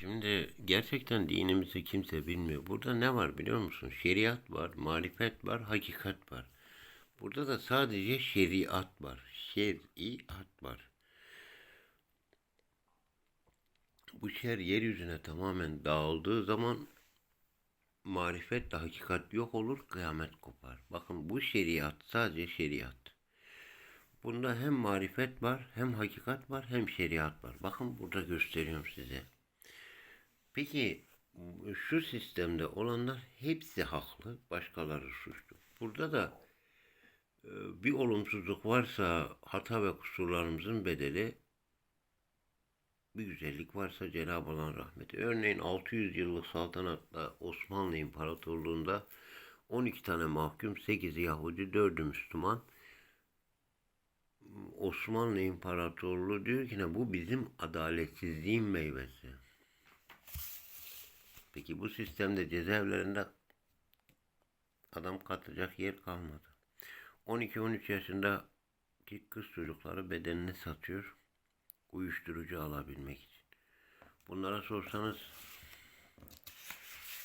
Şimdi gerçekten dinimizi kimse bilmiyor. Burada ne var biliyor musun? Şeriat var, marifet var, hakikat var. Burada da sadece şeriat var. Şeriat var. Bu şer yeryüzüne tamamen dağıldığı zaman marifet de hakikat yok olur, kıyamet kopar. Bakın bu şeriat sadece şeriat. Bunda hem marifet var, hem hakikat var, hem şeriat var. Bakın burada gösteriyorum size. Peki şu sistemde olanlar hepsi haklı, başkaları suçlu. Burada da e, bir olumsuzluk varsa hata ve kusurlarımızın bedeli bir güzellik varsa Cenab-ı Allah'ın rahmeti. Örneğin 600 yıllık saltanatta Osmanlı İmparatorluğu'nda 12 tane mahkum, 8'i Yahudi, 4'ü Müslüman. Osmanlı İmparatorluğu diyor ki ne bu bizim adaletsizliğin meyvesi. Peki bu sistemde cezaevlerinde adam katacak yer kalmadı. 12-13 yaşındaki kız çocukları bedenini satıyor uyuşturucu alabilmek için. Bunlara sorsanız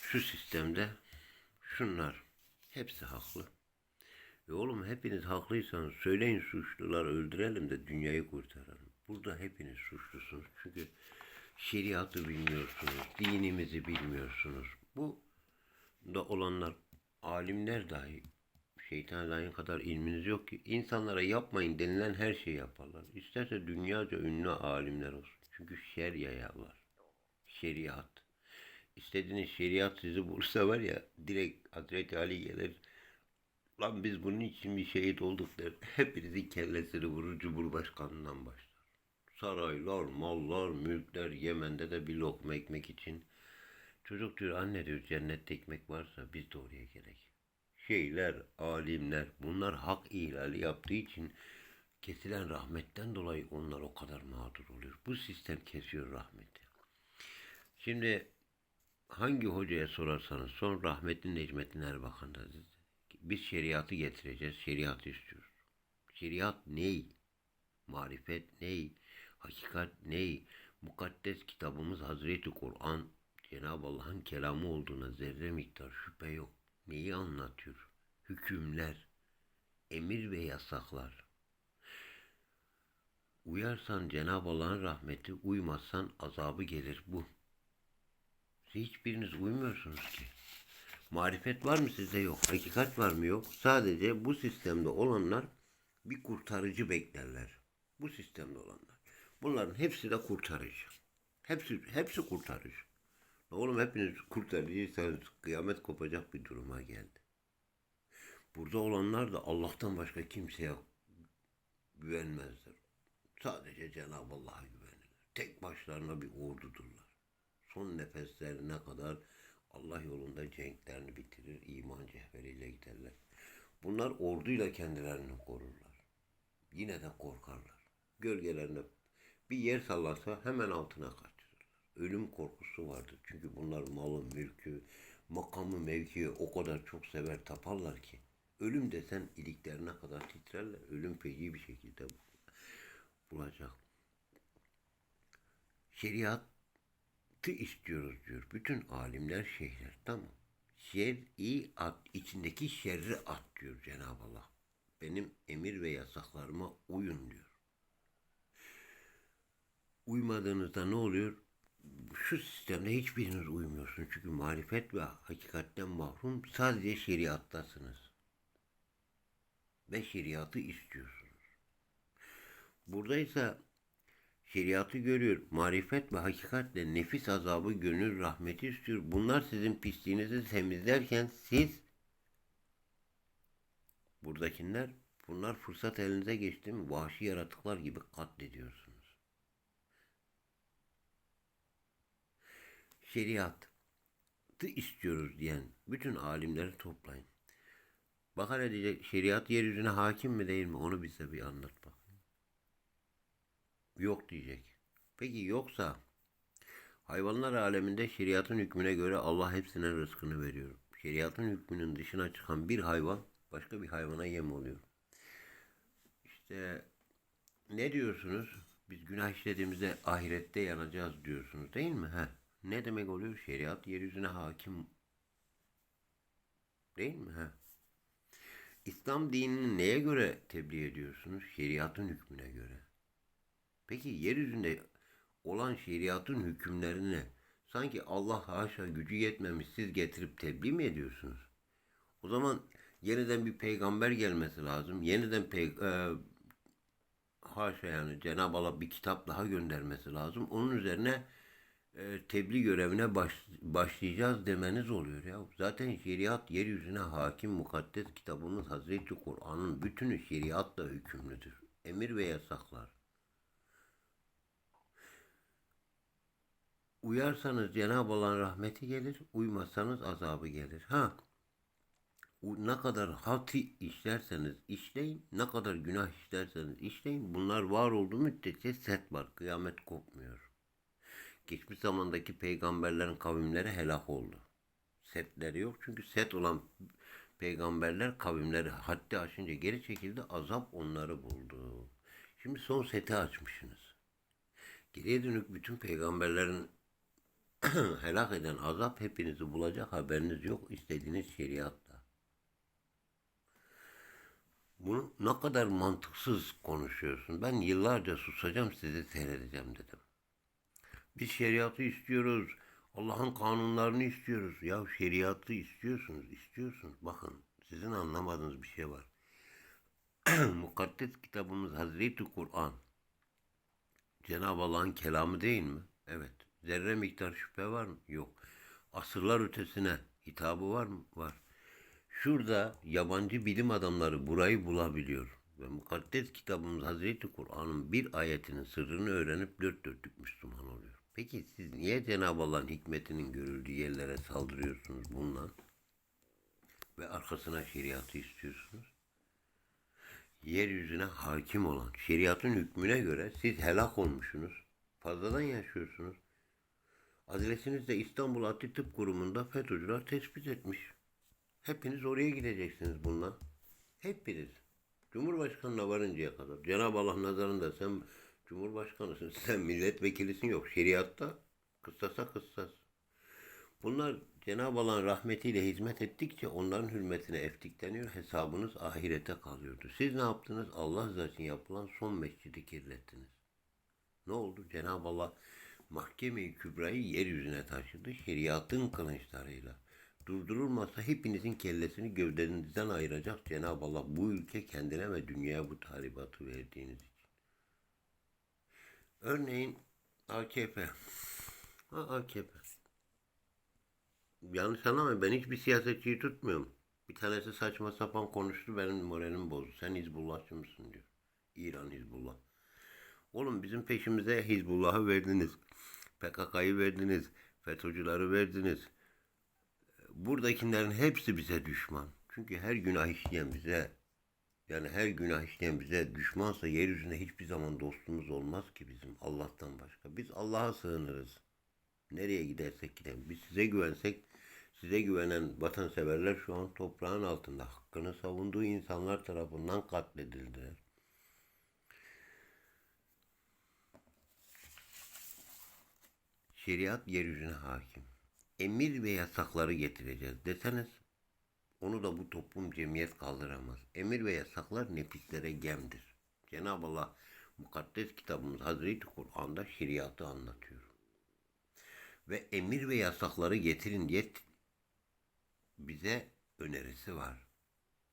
şu sistemde şunlar hepsi haklı. E oğlum hepiniz haklıysanız söyleyin suçluları öldürelim de dünyayı kurtaralım. Burada hepiniz suçlusunuz. Çünkü şeriatı bilmiyorsunuz, dinimizi bilmiyorsunuz. Bu da olanlar alimler dahi şeytan layın kadar ilminiz yok ki insanlara yapmayın denilen her şeyi yaparlar. İsterse dünyaca ünlü alimler olsun. Çünkü şer yayarlar. Şeriat. İstediğiniz şeriat sizi bulursa var ya direkt Hazreti Ali gelir. Lan biz bunun için bir şehit olduk der. Hepinizin kellesini vurur Cumhurbaşkanından başlar. Saraylar, mallar, mülkler Yemen'de de bir lokma ekmek için. Çocuk diyor anne diyor cennette ekmek varsa biz de oraya gerek şeyler, alimler bunlar hak ihlali yaptığı için kesilen rahmetten dolayı onlar o kadar mağdur oluyor. Bu sistem kesiyor rahmeti. Şimdi hangi hocaya sorarsanız son rahmetin Necmettin Erbakan'da biz şeriatı getireceğiz, şeriatı istiyoruz. Şeriat ney? Marifet ney? Hakikat ney? Mukaddes kitabımız Hazreti Kur'an Cenab-ı Allah'ın kelamı olduğuna zerre miktar şüphe yok. Neyi anlatıyor? Hükümler, emir ve yasaklar. Uyarsan Cenab-ı Allah'ın rahmeti, uymazsan azabı gelir bu. Hiçbiriniz uymuyorsunuz ki. Marifet var mı sizde yok. Hakikat var mı yok. Sadece bu sistemde olanlar bir kurtarıcı beklerler. Bu sistemde olanlar. Bunların hepsi de kurtarıcı. Hepsi, hepsi kurtarıcı. Oğlum hepiniz kurtarıcıysanız kıyamet kopacak bir duruma geldi. Burada olanlar da Allah'tan başka kimseye güvenmezler. Sadece Cenab-ı Allah'a güvenirler. Tek başlarına bir ordudurlar. Son nefeslerine kadar Allah yolunda cenklerini bitirir, iman cehveriyle giderler. Bunlar orduyla kendilerini korurlar. Yine de korkarlar. Gölgelerine bir yer sallansa hemen altına kaçırırlar. Ölüm korkusu vardır. Çünkü bunlar malı, mülkü, makamı, mevkiyi o kadar çok sever, taparlar ki. Ölüm desen iliklerine kadar titrerler. Ölüm feci bir şekilde bulacak. Şeriatı istiyoruz diyor. Bütün alimler şeyhler. Tamam. Şer'i at, içindeki şerri at diyor Cenab-ı Allah. Benim emir ve yasaklarıma uyun diyor. Uymadığınızda ne oluyor? Şu sistemde hiçbiriniz uymuyorsunuz. Çünkü marifet ve hakikatten mahrum sadece şeriattasınız. Ve şeriatı istiyorsunuz. Buradaysa şeriatı görüyor. Marifet ve hakikatle nefis azabı, gönül rahmeti istiyor. Bunlar sizin pisliğinizi temizlerken siz buradakiler bunlar fırsat elinize geçti mi vahşi yaratıklar gibi katlediyorsunuz. Şeriatı istiyoruz diyen bütün alimleri toplayın. Bakar edecek şeriat yeryüzüne hakim mi değil mi onu bize bir anlat bak. Yok diyecek. Peki yoksa hayvanlar aleminde şeriatın hükmüne göre Allah hepsine rızkını veriyor. Şeriatın hükmünün dışına çıkan bir hayvan başka bir hayvana yem oluyor. İşte ne diyorsunuz? Biz günah işlediğimizde ahirette yanacağız diyorsunuz değil mi? He. Ne demek oluyor? Şeriat yeryüzüne hakim değil mi? Ha? İslam dinini neye göre tebliğ ediyorsunuz? Şeriatın hükmüne göre. Peki yeryüzünde olan şeriatın hükümlerini sanki Allah haşa gücü yetmemiş siz getirip tebliğ mi ediyorsunuz? O zaman yeniden bir peygamber gelmesi lazım. Yeniden pey e, haşa yani Cenab-ı Allah bir kitap daha göndermesi lazım. Onun üzerine tebliğ görevine baş, başlayacağız demeniz oluyor ya. Zaten şeriat yeryüzüne hakim mukaddes kitabımız Hazreti Kur'an'ın bütünü şeriatla hükümlüdür. Emir ve yasaklar. Uyarsanız Cenab-ı Allah'ın rahmeti gelir, uymazsanız azabı gelir. Ha, ne kadar hati işlerseniz işleyin, ne kadar günah işlerseniz işleyin, bunlar var olduğu müddetçe set var, kıyamet kopmuyor. Geçmiş zamandaki peygamberlerin kavimleri helak oldu. Setleri yok çünkü set olan peygamberler kavimleri haddi aşınca geri çekildi, azap onları buldu. Şimdi son seti açmışsınız. Geriye dönük bütün peygamberlerin helak eden azap hepinizi bulacak haberiniz yok istediğiniz şeriatla. Bunu ne kadar mantıksız konuşuyorsun. Ben yıllarca susacağım sizi seyredeceğim dedim. Biz şeriatı istiyoruz. Allah'ın kanunlarını istiyoruz. Ya şeriatı istiyorsunuz, istiyorsunuz. Bakın sizin anlamadığınız bir şey var. Mukaddes kitabımız Hazreti Kur'an. Cenab-ı Allah'ın kelamı değil mi? Evet. Zerre miktar şüphe var mı? Yok. Asırlar ötesine hitabı var mı? Var. Şurada yabancı bilim adamları burayı bulabiliyor. Ve mukaddes kitabımız Hazreti Kur'an'ın bir ayetinin sırrını öğrenip dört dörtlük Müslüman oluyor. Peki siz niye Cenab-ı Allah'ın hikmetinin görüldüğü yerlere saldırıyorsunuz bununla? Ve arkasına şeriatı istiyorsunuz? Yeryüzüne hakim olan şeriatın hükmüne göre siz helak olmuşsunuz. Fazladan yaşıyorsunuz. Adresiniz de İstanbul Adli Tıp Kurumu'nda FETÖ'cüler tespit etmiş. Hepiniz oraya gideceksiniz bununla. Hepiniz. Cumhurbaşkanına varıncaya kadar. Cenab-ı Allah nazarında sen Cumhurbaşkanısın, sen milletvekilisin yok. Şeriatta kıssasa kıssas. Bunlar Cenab-ı Allah'ın rahmetiyle hizmet ettikçe onların hürmetine eftikleniyor. Hesabınız ahirete kalıyordu. Siz ne yaptınız? Allah rızası için yapılan son mescidi kirlettiniz. Ne oldu? Cenab-ı Allah mahkeme-i kübrayı yeryüzüne taşıdı şeriatın kılıçlarıyla. Durdurulmazsa hepinizin kellesini gövdenizden ayıracak Cenab-ı Allah bu ülke kendine ve dünyaya bu talimatı verdiğiniz için. Örneğin AKP. Ha, AKP. Yanlış anlamayın ben hiçbir siyasetçiyi tutmuyorum. Bir tanesi saçma sapan konuştu benim moralim bozdu. Sen Hizbullahçı mısın diyor. İran Hizbullah. Oğlum bizim peşimize Hizbullah'ı verdiniz. PKK'yı verdiniz. FETÖ'cüleri verdiniz. Buradakilerin hepsi bize düşman. Çünkü her günah işleyen bize yani her günah işleyen bize düşmansa yeryüzünde hiçbir zaman dostumuz olmaz ki bizim Allah'tan başka. Biz Allah'a sığınırız. Nereye gidersek gidelim. Biz size güvensek size güvenen vatanseverler şu an toprağın altında. Hakkını savunduğu insanlar tarafından katledildiler. Şeriat yeryüzüne hakim. Emir ve yasakları getireceğiz deseniz onu da bu toplum cemiyet kaldıramaz. Emir ve yasaklar nefislere gemdir. Cenab-ı Allah mukaddes kitabımız Hazreti Kur'an'da şeriatı anlatıyor. Ve emir ve yasakları getirin diye bize önerisi var.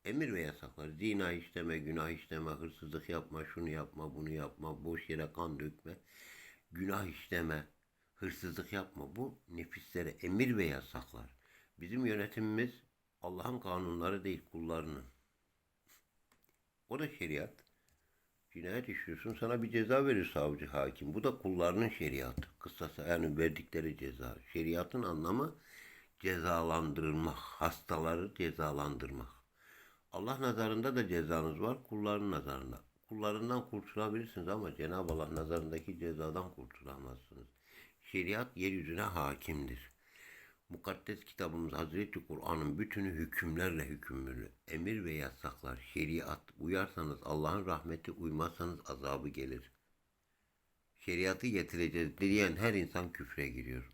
Emir ve yasaklar zina işleme, günah işleme, hırsızlık yapma, şunu yapma, bunu yapma, boş yere kan dökme, günah işleme, hırsızlık yapma. Bu nefislere emir ve yasaklar. Bizim yönetimimiz Allah'ın kanunları değil kullarının. O da şeriat. Cinayet işliyorsun sana bir ceza verir savcı hakim. Bu da kullarının şeriatı. Kısasa yani verdikleri ceza. Şeriatın anlamı cezalandırmak. Hastaları cezalandırmak. Allah nazarında da cezanız var. Kulların nazarında. Kullarından kurtulabilirsiniz ama Cenab-ı Allah nazarındaki cezadan kurtulamazsınız. Şeriat yeryüzüne hakimdir. Mukaddes kitabımız Hazreti Kur'an'ın bütünü hükümlerle hükümlü. Emir ve yasaklar, şeriat. Uyarsanız Allah'ın rahmeti, uymazsanız azabı gelir. Şeriatı getireceğiz diyen her insan küfre giriyor.